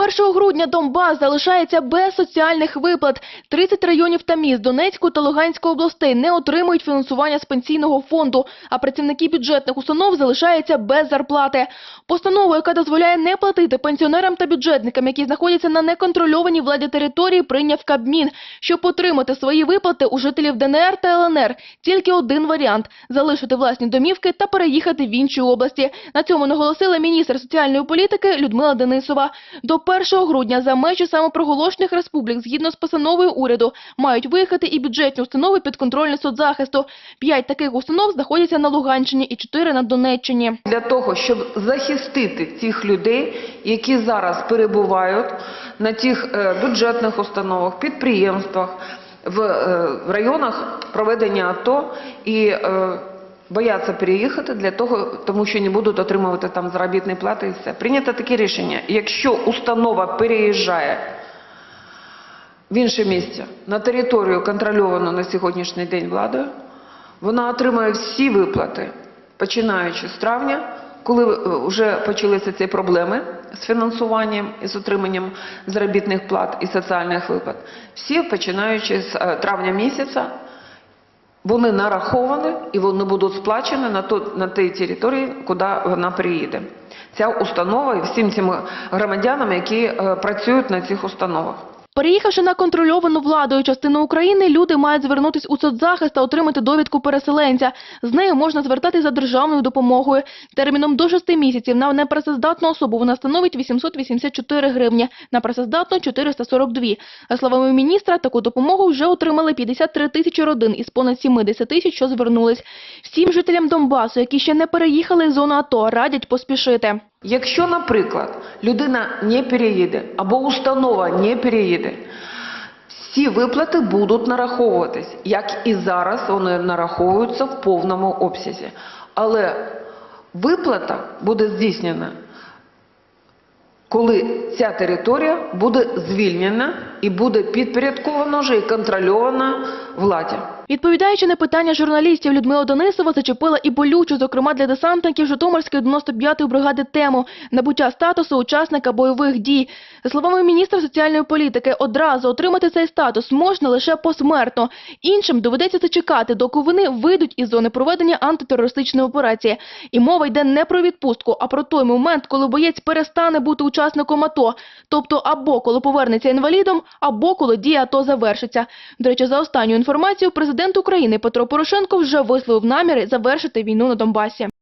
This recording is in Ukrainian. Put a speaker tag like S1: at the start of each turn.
S1: 1 грудня Донбас залишається без соціальних виплат. 30 районів та міст Донецької та Луганської областей не отримують фінансування з пенсійного фонду, а працівники бюджетних установ залишаються без зарплати. Постанову, яка дозволяє не платити пенсіонерам та бюджетникам, які знаходяться на неконтрольованій владі території, прийняв Кабмін. Щоб отримати свої виплати у жителів ДНР та ЛНР, тільки один варіант – залишити власні домівки та переїхати в інші області. На цьому наголосила міністр соціальної політики Людмила Денисова. До 1 грудня за межі самопроголошених республік, згідно з постановою уряду, мають виїхати і бюджетні установи підконтрольні соцзахисту. П'ять таких установ знаходяться на Луганщині і чотири на Донеччині.
S2: для того, щоб захистити тих людей, які зараз перебувають на тих е, бюджетних установах, підприємствах, в е, районах проведення АТО і е, бояться переїхати для того, тому що не будуть отримувати там заробітні плати і все. Прийнято таке рішення. Якщо установа переїжджає в інше місце на територію контрольовану на сьогоднішній день владою, вона отримує всі виплати, починаючи з травня, коли е, вже почалися ці проблеми з фінансуванням і з отриманням заробітних плат і соціальних виплат. Всі, починаючи з е, травня місяця, вони нараховані і вони будуть сплачені на, ту, на тій території, куди вона приїде. Ця установа і всім цим громадянам, які е, працюють на цих установах.
S1: Переїхавши на контрольовану владою частину України, люди мають звернутися у соцзахист та отримати довідку переселенця. З нею можна звертатись за державною допомогою. Терміном до 6 місяців на непрацездатну особу вона становить 884 гривні, на працездатну – 442. За словами міністра, таку допомогу вже отримали 53 тисячі родин із понад 70 тисяч, що звернулись. Всім жителям Донбасу, які ще не переїхали в зону АТО, радять поспішити.
S2: Якщо, наприклад, людина не переїде або установа не переїде, всі виплати будуть нараховуватись, як і зараз вони нараховуються в повному обсязі. Але виплата буде здійснена, коли ця територія буде звільнена і буде підпорядкована вже і контрольована владі.
S1: Відповідаючи на питання журналістів, Людмила Денисова зачепила і болючу, зокрема для десантників Житомирської 95-ї бригади тему набуття статусу учасника бойових дій. За словами міністра соціальної політики, одразу отримати цей статус можна лише посмертно. Іншим доведеться зачекати, доки вони вийдуть із зони проведення антитерористичної операції. І мова йде не про відпустку, а про той момент, коли боєць перестане бути учасником АТО. Тобто або коли повернеться інвалідом, або коли дія АТО завершиться. До речі, за останню інформацію президент України Петро Порошенко вже висловив наміри завершити війну на Донбасі.